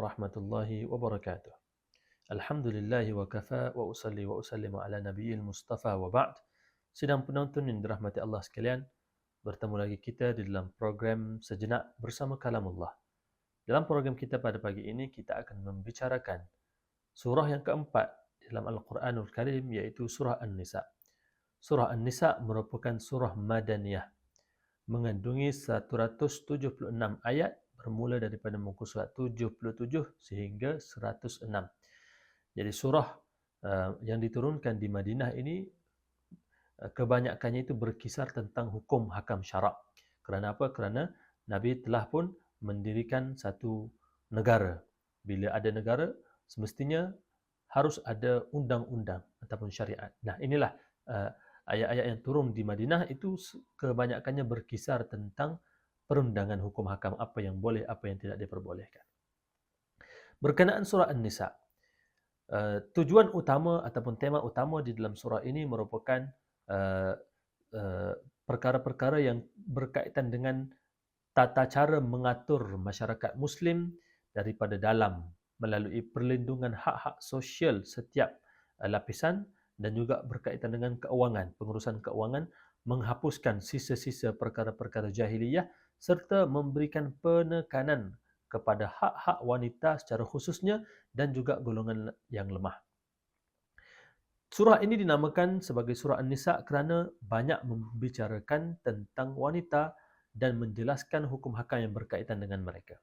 warahmatullahi wabarakatuh. Alhamdulillah wa kafa wa usalli wa usallimu ala nabiyil mustafa wa ba'd. Sidang penonton yang dirahmati Allah sekalian, bertemu lagi kita di dalam program Sejenak bersama Kalamullah. Dalam program kita pada pagi ini, kita akan membicarakan surah yang keempat dalam Al-Quranul Karim, iaitu surah An-Nisa. Surah An-Nisa merupakan surah Madaniyah, mengandungi 176 ayat bermula daripada muka surat 77 sehingga 106. Jadi surah uh, yang diturunkan di Madinah ini uh, kebanyakannya itu berkisar tentang hukum hakam syarak. Kerana apa? Kerana Nabi telah pun mendirikan satu negara. Bila ada negara, semestinya harus ada undang-undang ataupun syariat. Nah, inilah uh, ayat-ayat yang turun di Madinah itu kebanyakannya berkisar tentang perundangan hukum hakam apa yang boleh, apa yang tidak diperbolehkan. Berkenaan surah An-Nisa, uh, tujuan utama ataupun tema utama di dalam surah ini merupakan uh, uh, perkara-perkara yang berkaitan dengan tata cara mengatur masyarakat Muslim daripada dalam melalui perlindungan hak-hak sosial setiap lapisan dan juga berkaitan dengan keuangan, pengurusan keuangan, menghapuskan sisa-sisa perkara-perkara jahiliyah serta memberikan penekanan kepada hak-hak wanita secara khususnya dan juga golongan yang lemah. Surah ini dinamakan sebagai surah An-Nisa kerana banyak membicarakan tentang wanita dan menjelaskan hukum hakam yang berkaitan dengan mereka.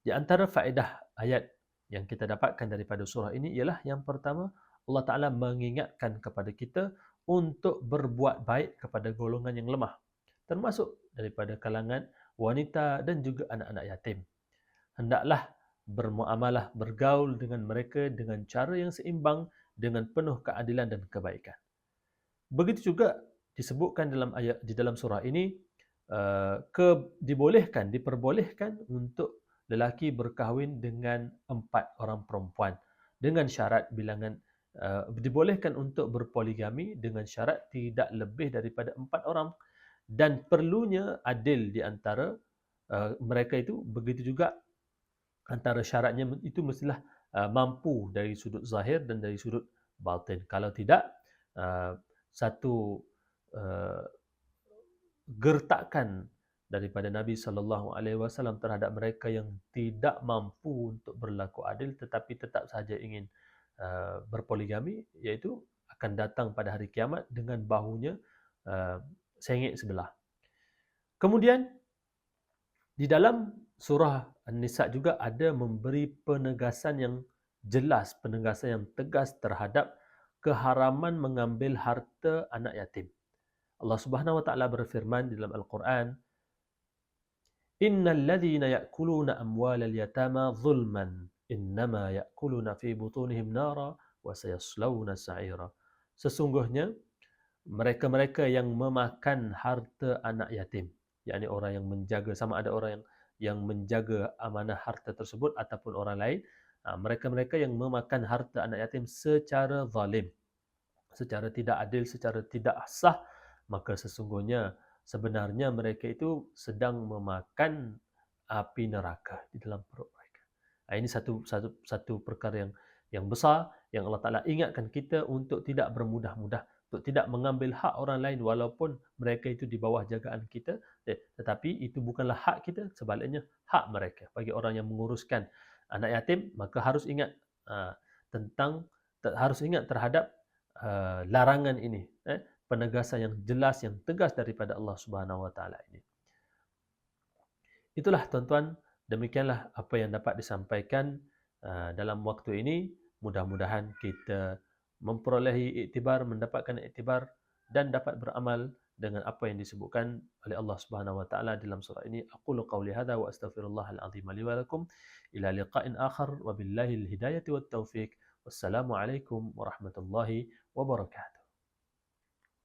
Di antara faedah ayat yang kita dapatkan daripada surah ini ialah yang pertama Allah Taala mengingatkan kepada kita untuk berbuat baik kepada golongan yang lemah termasuk daripada kalangan wanita dan juga anak-anak yatim. Hendaklah bermuamalah, bergaul dengan mereka dengan cara yang seimbang dengan penuh keadilan dan kebaikan. Begitu juga disebutkan dalam ayat di dalam surah ini uh, ke dibolehkan, diperbolehkan untuk lelaki berkahwin dengan empat orang perempuan dengan syarat bilangan uh, dibolehkan untuk berpoligami dengan syarat tidak lebih daripada empat orang dan perlunya adil di antara uh, mereka itu begitu juga antara syaratnya itu mestilah uh, mampu dari sudut zahir dan dari sudut batin. Kalau tidak uh, satu uh, gertakan daripada Nabi sallallahu alaihi wasallam terhadap mereka yang tidak mampu untuk berlaku adil tetapi tetap saja ingin uh, berpoligami iaitu akan datang pada hari kiamat dengan bahunya uh, sengit sebelah. Kemudian di dalam surah An-Nisa juga ada memberi penegasan yang jelas, penegasan yang tegas terhadap keharaman mengambil harta anak yatim. Allah Subhanahu wa taala berfirman di dalam Al-Quran, "Innal ladzina ya'kuluna amwalal yatama zulman, innama ya'kuluna fi butunihim nara wa sayaslawna sa'ira." Sesungguhnya mereka-mereka yang memakan harta anak yatim. Yakni orang yang menjaga sama ada orang yang yang menjaga amanah harta tersebut ataupun orang lain. Ha, mereka-mereka yang memakan harta anak yatim secara zalim. Secara tidak adil secara tidak sah. Maka sesungguhnya sebenarnya mereka itu sedang memakan api neraka di dalam perut mereka. Ha, ini satu satu satu perkara yang yang besar yang Allah Taala ingatkan kita untuk tidak bermudah-mudah untuk tidak mengambil hak orang lain walaupun mereka itu di bawah jagaan kita. Eh, tetapi itu bukanlah hak kita sebaliknya hak mereka. Bagi orang yang menguruskan anak yatim maka harus ingat uh, tentang ter, harus ingat terhadap uh, larangan ini. Eh, penegasan yang jelas yang tegas daripada Allah Subhanahu Wa Taala ini. Itulah tuan-tuan demikianlah apa yang dapat disampaikan uh, dalam waktu ini. Mudah-mudahan kita memperolehi iktibar, mendapatkan iktibar dan dapat beramal dengan apa yang disebutkan oleh Allah Subhanahu wa taala dalam surah ini. Aqulu qawli hadha wa astaghfirullahal azim li wa lakum. Ila liqa'in akhar wa billahi al-hidayah wat tawfiq. Wassalamu alaikum warahmatullahi wabarakatuh.